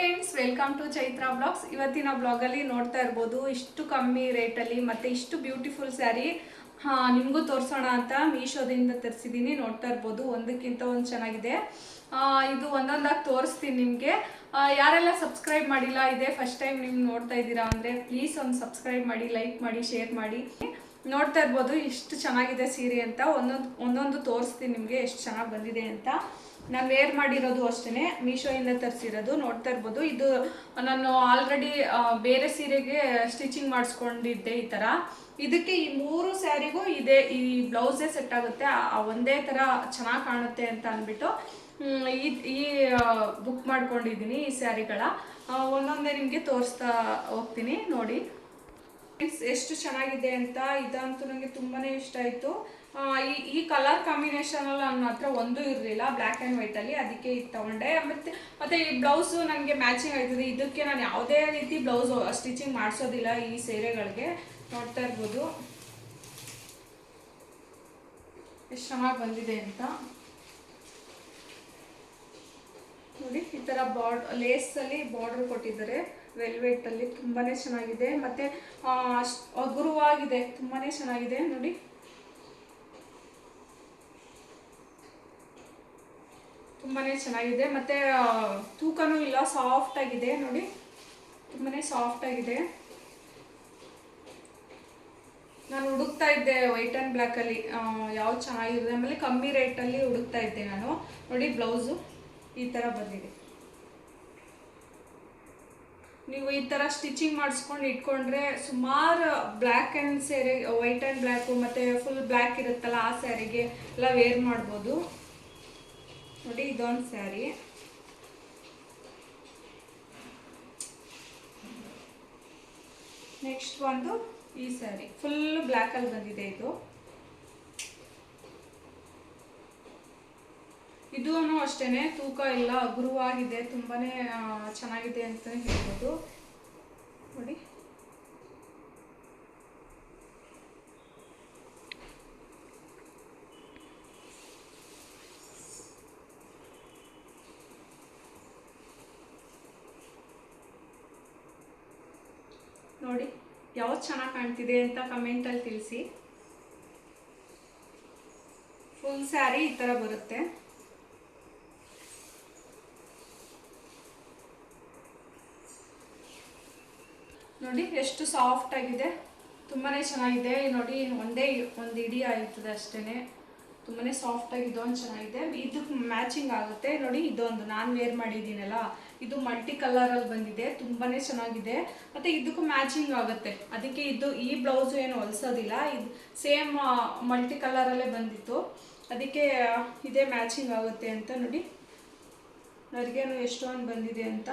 Friends welcome to Chaitra blogs ಇವತ್ತಿನ ಬ್ಲಾಗಲ್ಲಿ ನೋಡ್ತಾ ಇರ್ಬೋದು, ಇಷ್ಟು ಕಮ್ಮಿ ರೇಟಲ್ಲಿ ಮತ್ತೆ ಇಷ್ಟು ಬ್ಯೂಟಿಫುಲ್ ಸ್ಯಾರಿ ಹಾಂ, ನಿಮಗೂ ತೋರಿಸೋಣ ಅಂತ ಮೀಶೋದಿಂದ ತರಿಸಿದ್ದೀನಿ. ನೋಡ್ತಾ ಇರ್ಬೋದು, ಒಂದಕ್ಕಿಂತ ಒಂದು ಚೆನ್ನಾಗಿದೆ. ಇದು ಒಂದೊಂದಾಗಿ ತೋರಿಸ್ತೀನಿ ನಿಮಗೆ. ಯಾರೆಲ್ಲ ಸಬ್ಸ್ಕ್ರೈಬ್ ಮಾಡಿಲ್ಲ, ಇದೆ ಫಸ್ಟ್ ಟೈಮ್ ನೀವು ನೋಡ್ತಾ ಇದ್ದೀರಾ ಅಂದರೆ ಪ್ಲೀಸ್ ಒಂದು ಸಬ್ಸ್ಕ್ರೈಬ್ ಮಾಡಿ ಲೈಕ್ ಮಾಡಿ ಶೇರ್ ಮಾಡಿ. ನೋಡ್ತಾ ಇರ್ಬೋದು ಇಷ್ಟು ಚೆನ್ನಾಗಿದೆ ಸೀರೆ ಅಂತ. ಒಂದೊಂದು ಒಂದೊಂದು ತೋರಿಸ್ತೀನಿ ನಿಮಗೆ ಎಷ್ಟು ಚೆನ್ನಾಗಿ ಬಂದಿದೆ ಅಂತ. ನಾನು ವೇರ್ ಮಾಡಿರೋದು ಅಷ್ಟೇ ಮೀಶೋಯಿಂದ ತರಿಸಿರೋದು. ನೋಡ್ತಾ ಇರ್ಬೋದು. ಇದು, ನಾನು ಆಲ್ರೆಡಿ ಬೇರೆ ಸೀರೆಗೆ ಸ್ಟಿಚಿಂಗ್ ಮಾಡಿಸ್ಕೊಂಡಿದ್ದೆ ಈ ಥರ ಇದಕ್ಕೆ ಈ ಮೂರು ಸ್ಯಾರಿಗೂ ಇದೆ, ಈ ಬ್ಲೌಸೇ ಸೆಟ್ ಆಗುತ್ತೆ. ಒಂದೇ ಥರ ಚೆನ್ನಾಗಿ ಕಾಣುತ್ತೆ ಅಂತ ಅಂದ್ಬಿಟ್ಟು ಈ ಈ ಬುಕ್ ಮಾಡ್ಕೊಂಡಿದ್ದೀನಿ ಈ ಸ್ಯಾರಿಗಳ. ಒಂದೊಂದೇ ನಿಮಗೆ ತೋರಿಸ್ತಾ ಹೋಗ್ತೀನಿ ನೋಡಿ. ಎಷ್ಟು ಚೆನ್ನಾಗಿದೆ ಅಂತ ಇದಂತೂ ನನಗೆ ತುಂಬಾ ಇಷ್ಟ ಆಯಿತು. ಈ ಈ ಕಲರ್ ಕಾಂಬಿನೇಷನಲ್ಲಿ ನನ್ನ ಹತ್ರ ಒಂದು ಇರಲಿಲ್ಲ ಬ್ಲ್ಯಾಕ್ ಆ್ಯಂಡ್ ವೈಟಲ್ಲಿ ಅದಕ್ಕೆ ಇದು ತಗೊಂಡೆ. ಮತ್ತು ಮತ್ತು ಈ ಬ್ಲೌಸು ನನಗೆ ಮ್ಯಾಚಿಂಗ್ ಆಯ್ತದೆ. ಇದಕ್ಕೆ ನಾನು ಯಾವುದೇ ರೀತಿ ಬ್ಲೌಸ್ ಸ್ಟಿಚಿಂಗ್ ಮಾಡಿಸೋದಿಲ್ಲ ಈ ಸೀರೆಗಳಿಗೆ. ನೋಡ್ತಾ ಇರ್ಬೋದು. ಎಷ್ಟು ಚೆನ್ನಾಗಿ ಬಂದಿದೆ ಅಂತ. ನೋಡಿ, ಈ ಥರ ಬಾರ್ಡ್ ಲೇಸಲ್ಲಿ ಬಾರ್ಡರ್ ಕೊಟ್ಟಿದ್ದಾರೆ. ವೆಲ್ವೆಟ್ ಅಲ್ಲಿ ತುಂಬಾನೇ ಚೆನ್ನಾಗಿದೆ. ಮತ್ತೆ ಅಷ್ಟ್ ತುಂಬಾನೇ ಚೆನ್ನಾಗಿದೆ. ನೋಡಿ. ತುಂಬಾನೇ ಚೆನ್ನಾಗಿದೆ. ಮತ್ತೆ ತೂಕನೂ ಇಲ್ಲ. ಸಾಫ್ಟ್ ಆಗಿದೆ. ನೋಡಿ. ತುಂಬಾನೇ ಸಾಫ್ಟ್ ಆಗಿದೆ. ನಾನು ಹುಡುಕ್ತಾ ಇದ್ದೆ ವೈಟ್ ಆ್ಯಂಡ್ ಬ್ಲ್ಯಾಕಲ್ಲಿ ಯಾವ್ದು ಚೆನ್ನಾಗಿದೆ ಆಮೇಲೆ ಕಮ್ಮಿ ರೇಟಲ್ಲಿ ಹುಡುಕ್ತಾ ಇದ್ದೆ ನಾನು. ನೋಡಿ ಬ್ಲೌಸು ಈ ಥರ ಬಂದಿದೆ. ನೀವು ಈ ಥರ ಸ್ಟಿಚಿಂಗ್ ಮಾಡಿಸ್ಕೊಂಡು ಇಟ್ಕೊಂಡ್ರೆ ಸುಮಾರು black and sari white and black ಮತ್ತು ಫುಲ್ ಬ್ಲ್ಯಾಕ್ ಇರುತ್ತಲ್ಲ ಆ ಸ್ಯಾರಿಗೆ ಎಲ್ಲ ವೇರ್ ಮಾಡ್ಬೋದು. ನೋಡಿ, ಇದೊಂದು ಸ್ಯಾರಿ ನೆಕ್ಸ್ಟ್ ಒಂದು ಈ ಸ್ಯಾರಿ ಫುಲ್ ಬ್ಲ್ಯಾಕಲ್ಲಿ ಬಂದಿದೆ ಇದು. ಇದೂ ಅಷ್ಟೇನೆ, ತೂಕ ಇಲ್ಲ ಗುರುವಾಗಿದೆ ತುಂಬಾನೇ ಚೆನ್ನಾಗಿದೆ ಅಂತ ಹೇಳ್ಬೋದು. ನೋಡಿ. ನೋಡಿ, ಯಾವ್ದು ಚೆನ್ನಾಗಿ ಕಾಣ್ತಿದೆ ಅಂತ ಕಮೆಂಟಲ್ಲಿ ತಿಳಿಸಿ. ಫುಲ್ ಸ್ಯಾರಿ ಈ ಥರ ಬರುತ್ತೆ. ನೋಡಿ, ಎಷ್ಟು ಸಾಫ್ಟ್ ಆಗಿದೆ. ತುಂಬಾನೇ ಚೆನ್ನಾಗಿದೆ. ನೋಡಿ, ಒಂದೇ ಒಂದು ಇಡಿ ಆಯ್ತದೆ ತುಂಬಾನೇ ಸಾಫ್ಟ್ ಆಗಿ ಇದೊಂದು ಚೆನ್ನಾಗಿದೆ. ಇದಕ್ಕೆ ಮ್ಯಾಚಿಂಗ್ ಆಗುತ್ತೆ. ನೋಡಿ, ಇದೊಂದು ನಾನು ವೇರ್ ಮಾಡಿದ್ದೀನಲ್ಲ, ಇದು ಮಲ್ಟಿ ಕಲರಲ್ಲಿ ಬಂದಿದೆ. ತುಂಬಾನೇ ಚೆನ್ನಾಗಿದೆ. ಮತ್ತೆ ಇದಕ್ಕೂ ಮ್ಯಾಚಿಂಗ್ ಆಗುತ್ತೆ. ಅದಕ್ಕೆ ಇದು ಈ ಬ್ಲೌಸು ಏನು ಹೊಲ್ಸೋದಿಲ್ಲ. ಇದು ಸೇಮ್ ಮಲ್ಟಿ ಕಲರಲ್ಲೇ ಬಂದಿತ್ತು. ಅದಕ್ಕೆ ಇದೇ ಮ್ಯಾಚಿಂಗ್ ಆಗುತ್ತೆ ಅಂತ ನೋಡಿ. ನನಗೇನು ಎಷ್ಟೊಂದು ಬಂದಿದೆ ಅಂತ.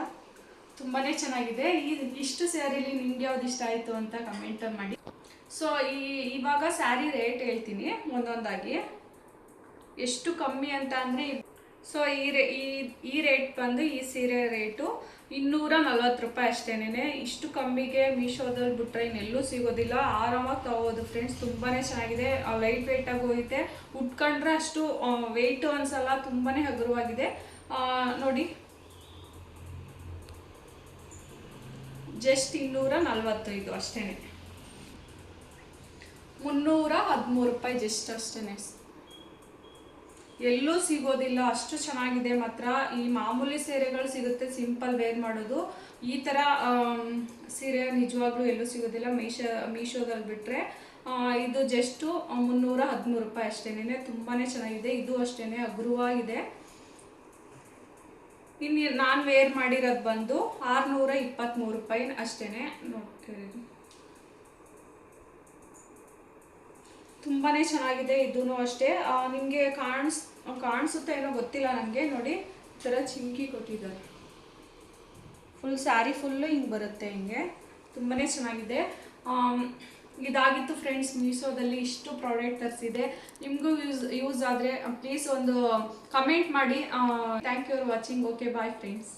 ತುಂಬಾನೇ ಚೆನ್ನಾಗಿದೆ. ಈ ಇಷ್ಟು ಸ್ಯಾರಿಲಿ ನಿಮ್ಗೆ ಯಾವ್ದು ಇಷ್ಟ ಆಯಿತು ಅಂತ ಕಮೆಂಟ್ ಮಾಡಿ. ಸೊ ಈ ಇವಾಗ ಸ್ಯಾರಿ ರೇಟ್ ಹೇಳ್ತೀನಿ ಒಂದೊಂದಾಗಿ. ಎಷ್ಟು ಕಮ್ಮಿ ಅಂತ ಅಂದರೆ ಸೊ ಈ ರೇ ಈ ರೇಟ್ ಬಂದು ಈ ಸೀರೆ ರೇಟು ಇನ್ನೂರ ನಲ್ವತ್ತು ರೂಪಾಯಿ ಅಷ್ಟೇನೆ ಇಷ್ಟು ಕಮ್ಮಿಗೆ ಮೀಶೋದಲ್ಲಿ ಬಿಟ್ರೆ ಇನ್ನೆಲ್ಲೂ ಸಿಗೋದಿಲ್ಲ. ಆರಾಮಾಗಿ ತಗೋಬೋದು ಫ್ರೆಂಡ್ಸ್ ತುಂಬಾ ಚೆನ್ನಾಗಿದೆ. ಲೈಟ್ ವೆಯ್ಟಾಗಿ ಹೋಗುತ್ತೆ ಉಟ್ಕೊಂಡ್ರೆ ಅಷ್ಟು ವೆಯ್ಟು ಅನ್ಸಲ್ಲ ತುಂಬಾ ಹಗುರವಾಗಿದೆ. ನೋಡಿ. ಜಸ್ಟ್ ಇನ್ನೂರ ನಲ್ವತ್ತೈದು ಅಷ್ಟೇ ಮುನ್ನೂರ ಹದಿಮೂರು ರೂಪಾಯಿ ಜಸ್ಟ್ ಅಷ್ಟೇನೆ. ಎಲ್ಲೂ ಸಿಗೋದಿಲ್ಲ, ಅಷ್ಟು ಚೆನ್ನಾಗಿದೆ ಮಾತ್ರ. ಈ ಮಾಮೂಲಿ ಸೀರೆಗಳು ಸಿಗುತ್ತೆ, ಸಿಂಪಲ್ ವೇರ್ ಮಾಡೋದು. ಈ ಥರ ಸೀರೆ ನಿಜವಾಗ್ಲೂ ಎಲ್ಲೂ ಸಿಗೋದಿಲ್ಲ, ಮೀಶೋ, ಮೀಶೋದಲ್ಲಿ ಬಿಟ್ಟರೆ ಇದು ಜಸ್ಟು, ಮುನ್ನೂರ ಹದಿಮೂರು ರೂಪಾಯಿ ಅಷ್ಟೇನೆ. ತುಂಬಾ ಚೆನ್ನಾಗಿದೆ, ಇದು ಅಷ್ಟೇ ಹಗುರವಾಗಿದೆ ಇನ್ನು ನಾನು ವೇರ್ ಮಾಡಿರೋದು ಬಂದು ಆರುನೂರ ಇಪ್ಪತ್ತ್ಮೂರು ರೂಪಾಯಿ ಅಷ್ಟೇನೆ. ನೋಡ್ತೀರಿ. ತುಂಬಾ ಚೆನ್ನಾಗಿದೆ ಇದೂ ಅಷ್ಟೇ. ನಿಮಗೆ ಕಾಣಿಸ್, ಕಾಣಿಸುತ್ತೆ ಏನೋ ಗೊತ್ತಿಲ್ಲ ನನಗೆ ನೋಡಿ, ಈ ಥರ ಚಿಂಕಿ ಕೊಟ್ಟಿದ್ದಾರೆ. ಫುಲ್ ಸ್ಯಾರಿ ಫುಲ್ಲು ಹಿಂಗೆ ಬರುತ್ತೆ ಹಿಂಗೆ. ತುಂಬಾ ಚೆನ್ನಾಗಿದೆ. ಇದಾಗಿತ್ತು ಫ್ರೆಂಡ್ಸ್ ಮೀಶೋದಲ್ಲಿ ಇಷ್ಟು ಪ್ರಾಡಕ್ಟ್ ತರಿಸಿದೆ. ನಿಮಗೂ ಯೂಸ್ ಯೂಸ್ ಆದರೆ ಪ್ಲೀಸ್ ಒಂದು ಕಮೆಂಟ್ ಮಾಡಿ. Thank you for watching okay bye friends